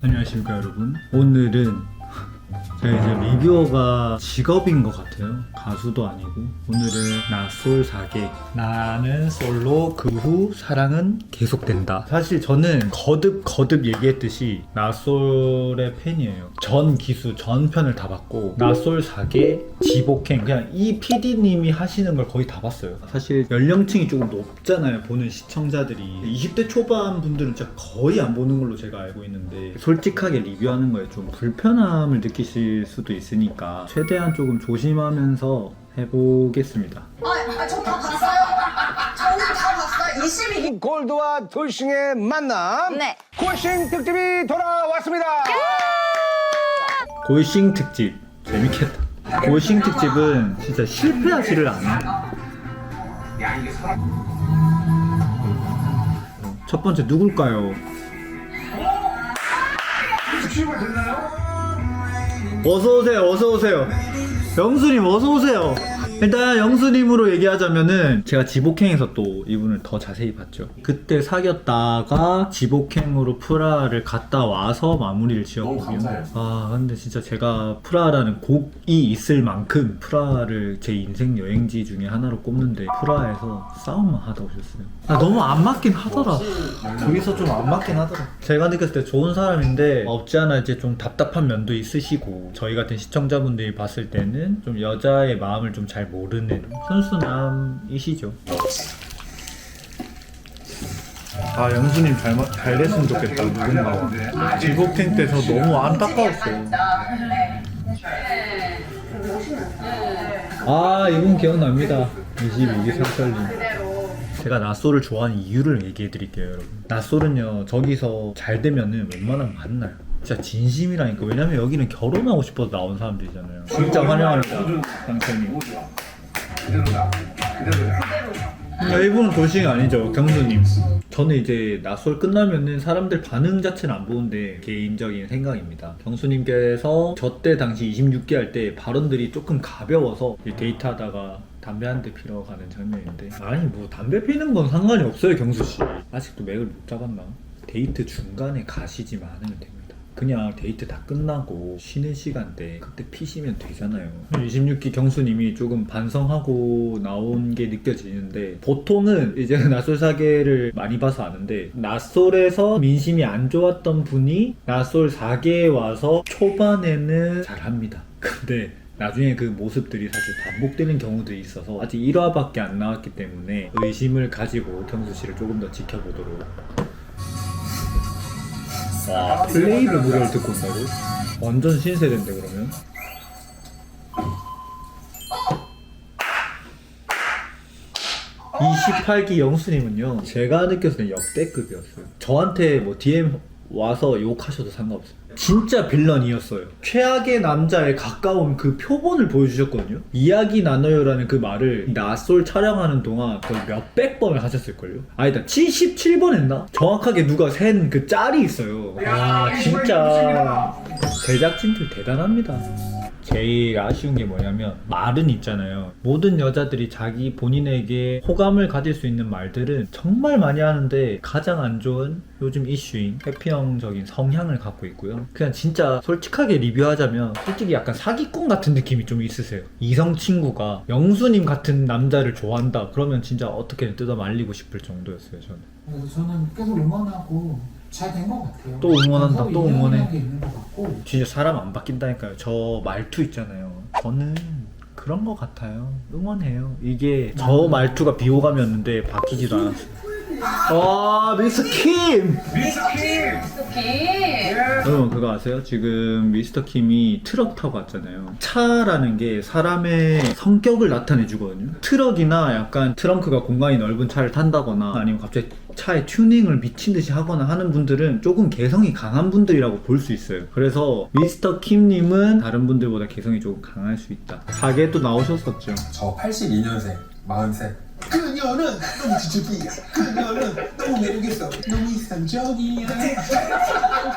안녕하십니까 여러분. 오늘은 제가 이제 리뷰어가 직업인 것 같아요. 가수도 아니고. 오늘은 나솔 사계. 나는 솔로 그 후 사랑은 계속된다. 사실 저는 거듭 거듭 얘기했듯이 나솔의 팬이에요. 전 기수 전 편을 다 봤고 나솔 사계 지복행. 그냥 이 PD님이 하시는 걸 거의 다 봤어요. 사실 연령층이 조금 높잖아요 보는 시청자들이. 20대 초반 분들은 진짜 거의 안 보는 걸로 제가 알고 있는데 솔직하게 리뷰하는 거에 좀 불편함을 느끼실 수도 있으니까 최대한 조금 조심하면서 해보겠습니다 아, 아, 저 다 봤어요. 저는 다 봤어요. 22기. 골드와 돌싱의 만남 네. 골싱 특집이 돌아왔습니다. 골싱 특집 재밌겠다 골싱 특집은 진짜 실패하지를 않아 첫 번째 누굴까요? 어서 오세요. 어서 오세요. 영수님 어서 오세요. 일단 영수님으로 얘기하자면은 제가 지복행에서 또 이분을 더 자세히 봤죠. 그때 사귀었다가 지복행으로 프라를 갔다 와서 마무리를 지었거든요. 아 근데 진짜 제가 프라라는 곡이 있을 만큼 프라를 제 인생 여행지 중에 하나로 꼽는데 프라에서 싸움만 하다 오셨어요. 아 너무 안 맞긴 하더라. 거기서 좀 안 맞긴 하더라. 제가 느꼈을 때 좋은 사람인데 없지 않아 이제 좀 답답한 면도 있으시고 저희 같은 시청자분들이 봤을 때는 좀 여자의 마음을 좀 잘 모르는 순수남이시죠. 아 영수님 잘, 마- 잘 됐으면 좋겠다. 누군가와 지복행 때저 너무 안타까웠어요. 아 이분 기억납니다. 22기 상철님 제가 나솔을 좋아하는 이유를 얘기해 드릴게요 여러분. 나솔은요 저기서 잘 되면은 웬만하면 만나요 진짜 진심이라니까 왜냐면 여기는 결혼하고 싶어서 나온 사람들이잖아요 진짜 환영합니다 상철님 야, 이분은 돌싱이 아니죠, 경수님. 저는 이제 나솔 끝나면은 사람들 반응 자체는 안 보는데 개인적인 생각입니다. 경수님께서 저 때 당시 26기 할때 발언들이 조금 가벼워서 데이트하다가 담배 한 대 피러 가는 장면인데 아니 뭐 담배 피는 건 상관이 없어요 경수 씨. 아직도 맥을 못 잡았나? 데이트 중간에 가시지만 않으면. 그냥 데이트 다 끝나고 쉬는 시간대 그때 피시면 되잖아요. 26기 경수님이 조금 반성하고 나온 게 느껴지는데 보통은 이제 나솔 사계를 많이 봐서 아는데 나솔에서 민심이 안 좋았던 분이 나솔 사계에 와서 초반에는 잘합니다. 근데 나중에 그 모습들이 사실 반복되는 경우들이 있어서 아직 1화밖에 안 나왔기 때문에 의심을 가지고 경수 씨를 조금 더 지켜보도록 와 플레이브 노래를 듣고 온다고? 완전 신세대인데 그러면? (28기) 영수님은요 제가 때 역대급이었어요 저한테 뭐 DM 와서 욕하셔도 상관없어요. 진짜 빌런이었어요. 최악의 남자에 가까운 그 표본을 보여주셨거든요. 이야기 나눠요라는 그 말을 나솔 촬영하는 동안 거의 몇백 번을 하셨을걸요? 아니다 77번 했나? 정확하게 누가 센 그 짤이 있어요. 와 진짜. 제작진들 대단합니다 제일 아쉬운 게 뭐냐면 말은 있잖아요. 모든 여자들이 자기 본인에게 호감을 가질 수 있는 말들은 정말 많이 하는데 가장 안 좋은 요즘 이슈인 회피형적인 성향을 갖고 있고요. 그냥 진짜 솔직하게 리뷰하자면 솔직히 약간 사기꾼 같은 느낌이 좀 있으세요. 이성 친구가 영수님 같은 남자를 좋아한다. 그러면 진짜 어떻게든 뜯어 말리고 싶을 정도였어요. 저는. 그래서 저는 계속 응원하고 잘 된 것 같아요. 또 응원한다, 또 응원해. 게 있는 것 같고 진짜 사람 안 바뀐다니까요. 저 말투 있잖아요. 저는 그런 것 같아요. 응원해요. 이게 저 말투가 비호감이었는데 바뀌지도 않았어요. 와 미스터 킴! 여러분 그거 아세요? 지금 미스터 킴이 트럭 타고 왔잖아요. 차라는 게 사람의 성격을 나타내 주거든요. 트럭이나 약간 트렁크가 공간이 넓은 차를 탄다거나 아니면 갑자기 차에 튜닝을 미친 듯이 하거나 하는 분들은 조금 개성이 강한 분들이라고 볼 수 있어요. 그래서 미스터 킴님은 다른 분들보다 개성이 조금 강할 수 있다. 가게도 나오셨었죠. 저 82년생, 43. 그녀는 너무 지적이야. 그녀는 너무 매력있어. 너무 이상적이야.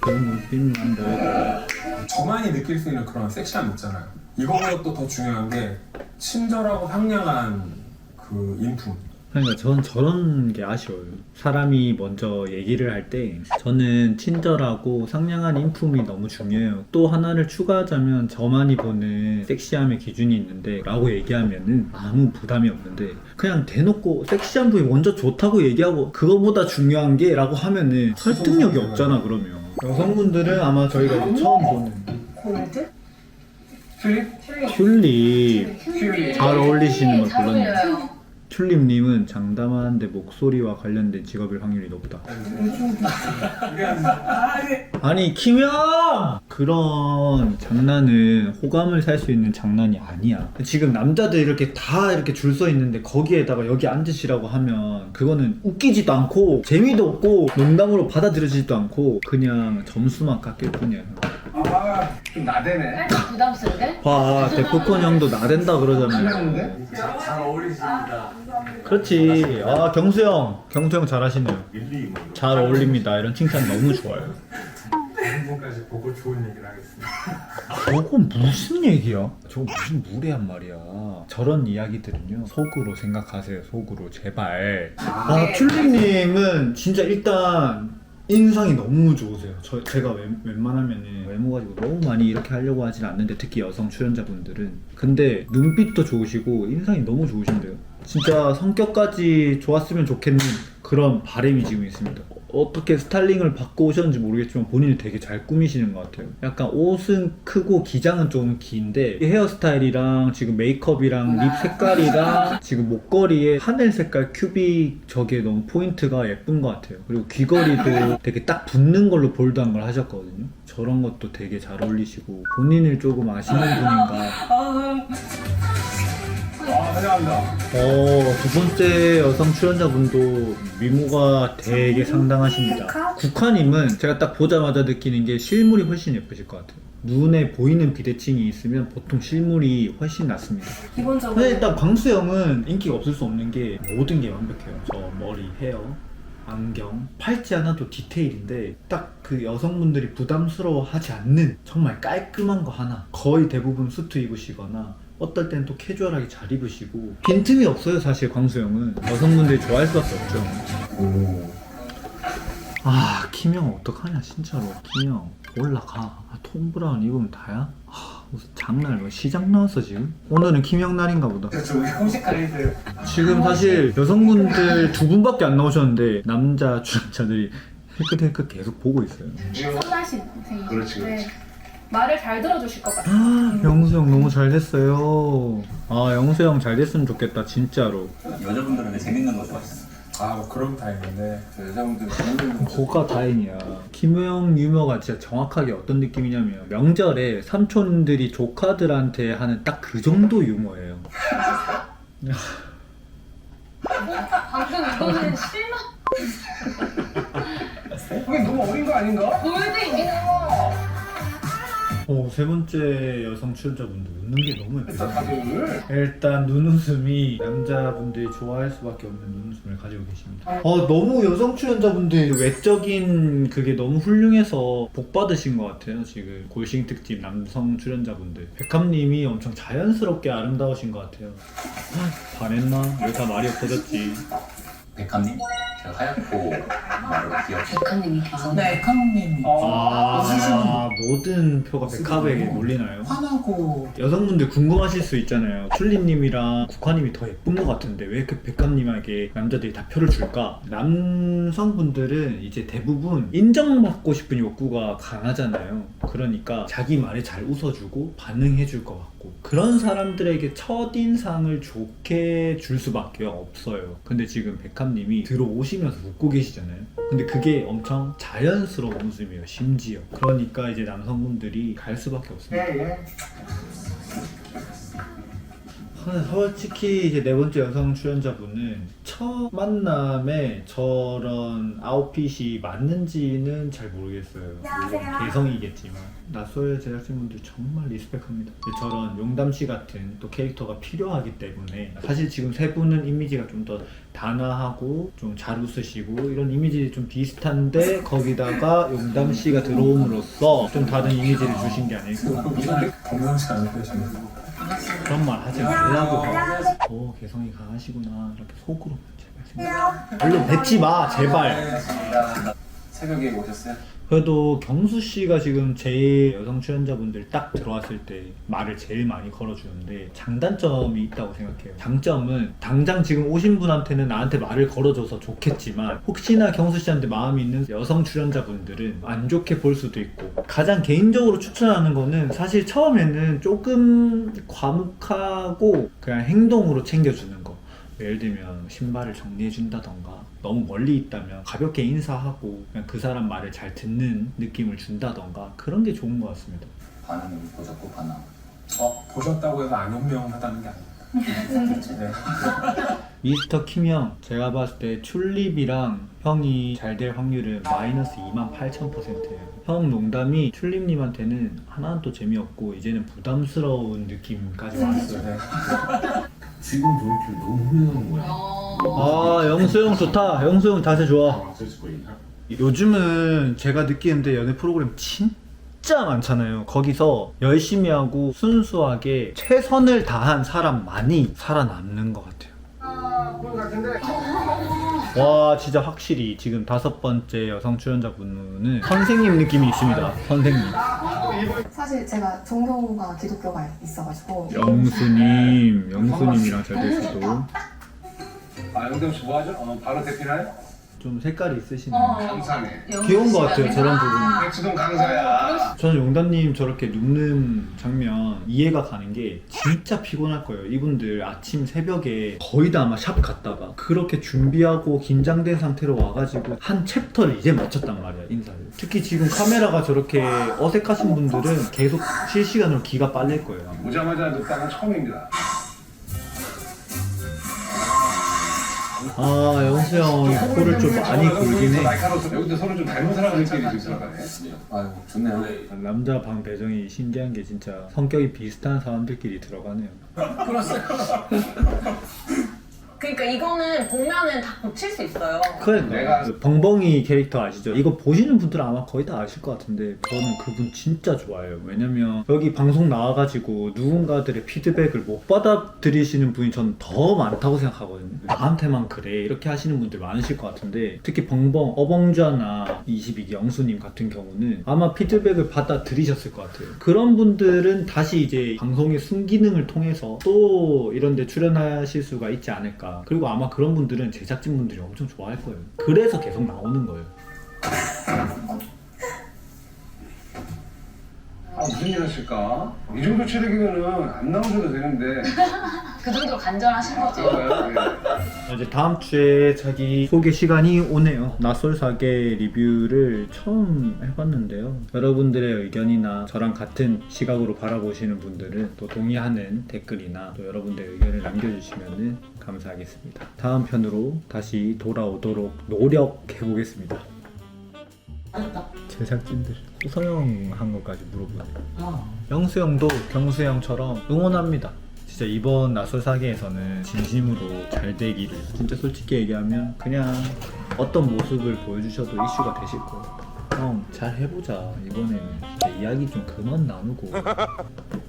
그런 눈빛만 보여도 저만이 느낄 수 있는 그런 섹시함 있잖아요. 이거보다 또 더 중요한 게 친절하고 상냥한 그 인품. 그러니까 저는 저런 게 아쉬워요. 사람이 먼저 얘기를 할 때 저는 친절하고 상냥한 인품이 너무 중요해요. 또 하나를 추가하자면 저만이 보는 섹시함의 기준이 있는데 라고 얘기하면은 아무 부담이 없는데 그냥 대놓고 섹시한 부위 먼저 좋다고 얘기하고 그거보다 중요한 게 라고 하면은 설득력이 없잖아 그러면. 여성분들은 아마 저희가 이제 처음 보는 골드? 튤립 잘 어울리시는 걸 골랐네요. 튤립님은 장담하는데 목소리와 관련된 직업일 확률이 높다. 아니 김영! 그런 장난은 호감을 살 수 있는 장난이 아니야. 지금 남자들 이렇게 다 이렇게 줄 서 있는데 거기에다가 여기 앉으시라고 하면 그거는 웃기지도 않고 재미도 없고 농담으로 받아들여지지도 않고 그냥 점수만 깎일 뿐이야. 아 좀 나대네. 살짝 부담스러운데? 봐 데프콘 형도 나댄다 그러잖아요. 잘 어울리십니다. 그렇지. 아 경수 형, 경수 형 잘하시네요. 잘 어울립니다. 이런 칭찬 너무 좋아요. 다른 분까지 보고 좋은 얘기를 하겠습니다. 저건 무슨 얘기야? 저거 무슨 무례한 말이야. 저런 이야기들은요 속으로 생각하세요. 속으로 제발. 아 튤립님은 진짜 일단 인상이 너무 좋으세요. 저 제가 웬, 웬만하면은 외모 가지고 너무 많이 이렇게 하려고 하진 않는데 특히 여성 출연자분들은 근데 눈빛도 좋으시고 인상이 너무 좋으신데요. 진짜 성격까지 좋았으면 좋겠는 그런 바람이 지금 있습니다. 어떻게 스타일링을 바꿔 오셨는지 모르겠지만 본인이 되게 잘 꾸미시는 것 같아요. 약간 옷은 크고 기장은 좀 긴데 이 헤어스타일이랑 지금 메이크업이랑 립 색깔이랑 지금 목걸이에 하늘 색깔 큐빅 저게 너무 포인트가 예쁜 것 같아요. 그리고 귀걸이도 되게 딱 붙는 걸로 볼드한 걸 하셨거든요. 저런 것도 되게 잘 어울리시고 본인을 조금 아시는 분인가 아 환영합니다. 어, 두 번째 여성 출연자분도 미모가 되게 상당하십니다. 국화님은 제가 딱 보자마자 느끼는 게 실물이 훨씬 예쁘실 것 같아요. 눈에 보이는 비대칭이 있으면 보통 실물이 훨씬 낫습니다. 기본적으로 근데 일단 광수 형은 인기가 없을 수 없는 게 모든 게 완벽해요. 저 머리, 헤어, 안경, 팔지 하나도 디테일인데 딱 그 여성분들이 부담스러워하지 않는 정말 깔끔한 거 하나. 거의 대부분 수트 입으시거나 어떨 땐또 캐주얼하게 잘 입으시고 빈틈이 없어요 사실 광수형은 여성분들이 좋아할 수밖에 없죠. 오. 아 김영 어떡하냐 진짜로 김영 올라가 아, 톰 브라운 입으면 다야? 아, 무슨 장난 뭐 시장 나왔어 지금? 오늘은 김영 날인가 보다 저. 지금 사실 여성분들 두 분밖에 안 나오셨는데 남자 출연자들이 힐끗힐끗 계속 보고 있어요 선하신 선생님. 그렇지, 그렇지. 말을 잘 들어주실 것 같아요. 영수 형 너무 잘 됐어요 아 영수 형 잘 됐으면 좋겠다 진짜로 여자분들은 왜 재밌는 거 좋아하시나요? 아, 뭐 그럼 다행인데. 저 여자분들 재밌는 거. 뭐가 다행이야. 김우영 유머가 진짜 정확하게 어떤 느낌이냐면 명절에 삼촌들이 조카들한테 하는 딱 그 정도 유머예요. 방금 이거는 실망. 그게 너무 어린 거 아닌가? 골드입니다. 어, 세 번째 여성 출연자분도 웃는 게 너무 예뻐요. 다들 일단 눈웃음이 남자분들이 좋아할 수밖에 없는 눈웃음을 가지고 계십니다. 어, 너무 여성 출연자분들 외적인 그게 너무 훌륭해서 복 받으신 것 같아요. 지금 골싱 특집 남성 출연자분들. 백합님이 엄청 자연스럽게 아름다우신 것 같아요. 아, 반했나? 왜 다 말이 없어졌지? 백합님? 제가 하얗고 말로 귀엽고 백한님이께서 네, 카모님이 아, 모든 표가 백합에게 몰리나요? 화나고 여성분들 궁금하실 수 있잖아요. 튤립님이랑 국화님이 더 예쁜 것 같은데 왜그 백합님에게 남자들이 다 표를 줄까? 남성분들은 이제 대부분 인정받고 싶은 욕구가 강하잖아요. 그러니까 자기 말에 잘 웃어주고 반응해줄 것 같고 그런 사람들에게 첫인상을 좋게 줄 수밖에 없어요. 근데 지금 백합 님이 들어오시면서 웃고 계시잖아요. 근데 그게 엄청 자연스러운 웃음이에요. 심지어. 그러니까 이제 남성분들이 갈 수밖에 없습니다. 예 예. 아, 솔직히 이제 네 번째 여성 출연자분은 첫 만남에 저런 아웃핏이 맞는지는 잘 모르겠어요. 물론 개성이겠지만 낯설 제작진분들 정말 리스펙합니다. 저런 용담 씨 같은 또 캐릭터가 필요하기 때문에 사실 지금 세 분은 이미지가 좀 더 단아하고 좀 잘 웃으시고 이런 이미지 좀 비슷한데 거기다가 용담 씨가 들어옴으로써 좀 다른 이미지를 주신 게 아닐까. 범상치 않은 표시입니다. 그런 말 하지 말라고. 오 개성이 강하시구나 이렇게 속으로 제발 생각. 별로 뱉지 마 제발. 새벽에 오셨어요? 그래도 경수 씨가 지금 제일 여성 출연자분들 딱 들어왔을 때 말을 제일 많이 걸어주는데 장단점이 있다고 생각해요. 장점은 당장 지금 오신 분한테는 나한테 말을 걸어줘서 좋겠지만 혹시나 경수 씨한테 마음이 있는 여성 출연자분들은 안 좋게 볼 수도 있고 가장 개인적으로 추천하는 거는 사실 처음에는 조금 과묵하고 그냥 행동으로 챙겨주는 거. 예를 들면 신발을 정리해 준다던가 너무 멀리 있다면 가볍게 인사하고 그냥 그 사람 말을 잘 듣는 느낌을 준다던가 그런 게 좋은 것 같습니다. 반응을 보셨고 반응. 어 보셨다고 해서 안 현명하다는 게 아닙니다. 네. 미스터 킴형 제가 봤을 때 튤립이랑 형이 잘 될 확률은 마이너스 2만 8천 퍼센트예요. 형 농담이 튤립님한테는 하나도 재미없고 이제는 부담스러운 느낌까지 왔어요. 네. 지금 저렇게 너무 훌륭한 거야. 아 영수 형 좋다. 영수 형 자세 좋아. 요즘은 제가 느끼는데 연애 프로그램 진짜 많잖아요. 거기서 열심히 하고 순수하게 최선을 다한 사람만이 살아남는 것 같아요. 와 진짜 확실히 지금 다섯 번째 여성 출연자분은 선생님 느낌이 있습니다. 선생님. 사실 제가 종교가 기독교가 있어가지고 영수님, 영수님이랑 잘될 수도 아 영경 씨 뭐하죠? 어, 바로 대피나요? 좀 색깔이 있으시네요. 어. 강사네 귀여운 것 같아요. 저런 부분. 백수동 강사야 저는 용단님 저렇게 눕는 장면 이해가 가는 게 진짜 피곤할 거예요. 이분들 아침 새벽에 거의 다 아마 샵 갔다가 그렇게 준비하고 긴장된 상태로 와가지고 한 챕터를 이제 마쳤단 말이야 인사를. 특히 지금 카메라가 저렇게 어색하신 분들은 계속 실시간으로 기가 빨릴 거예요. 오자마자 눕다가 처음입니다 아 영수 형이 코를 좀 많이 굴긴 해. 여기도 서로 좀 닮은 사람 느낌이 좀 들어가네 아유 좋네요. 남자 방 배정이 신기한 게 진짜 성격이 비슷한 사람들끼리 들어가네요. 그 러니까 이거는 보면은 다 고칠 수 있어요. 그러니까 내가- 그 벙벙이 캐릭터 아시죠? 이거 보시는 분들은 아마 거의 다 아실 것 같은데 저는 그분 진짜 좋아해요. 왜냐면 여기 방송 나와가지고 누군가들의 피드백을 못 받아들이시는 분이 전더 많다고 생각하거든요. 나한테만 그래 이렇게 하시는 분들 많으실 것 같은데 특히 벙벙 어벙좌나 22기 영수님 같은 경우는 아마 피드백을 받아들이셨을 것 같아요. 그런 분들은 다시 이제 방송의 순기능을 통해서 또 이런 데 출연하실 수가 있지 않을까. 그리고 아마 그런 분들은 제작진 분들이 엄청 좋아할 거예요. 그래서 계속 나오는 거예요. 아 무슨 일 하실까? 이 정도 체력이면은 안 나오셔도 되는데 그 정도로 간절하신 거죠. 그런가요? 네. 이제 다음 주에 자기 소개 시간이 오네요. 낯설사계 리뷰를 처음 해봤는데요. 여러분들의 의견이나 저랑 같은 시각으로 바라보시는 분들은 또 동의하는 댓글이나 또 여러분들의 의견을 남겨주시면 감사하겠습니다. 다음 편으로 다시 돌아오도록 노력해보겠습니다. 제작진들 소서영 한 것까지 물어보네요. 영수 형도 경수 형처럼 응원합니다. 진짜 이번 낯설 사계에서는 진심으로 잘 되기를 진짜 솔직히 얘기하면 그냥 어떤 모습을 보여주셔도 이슈가 되실 거예요. 형 잘 해보자 이번에는 이야기 좀 그만 나누고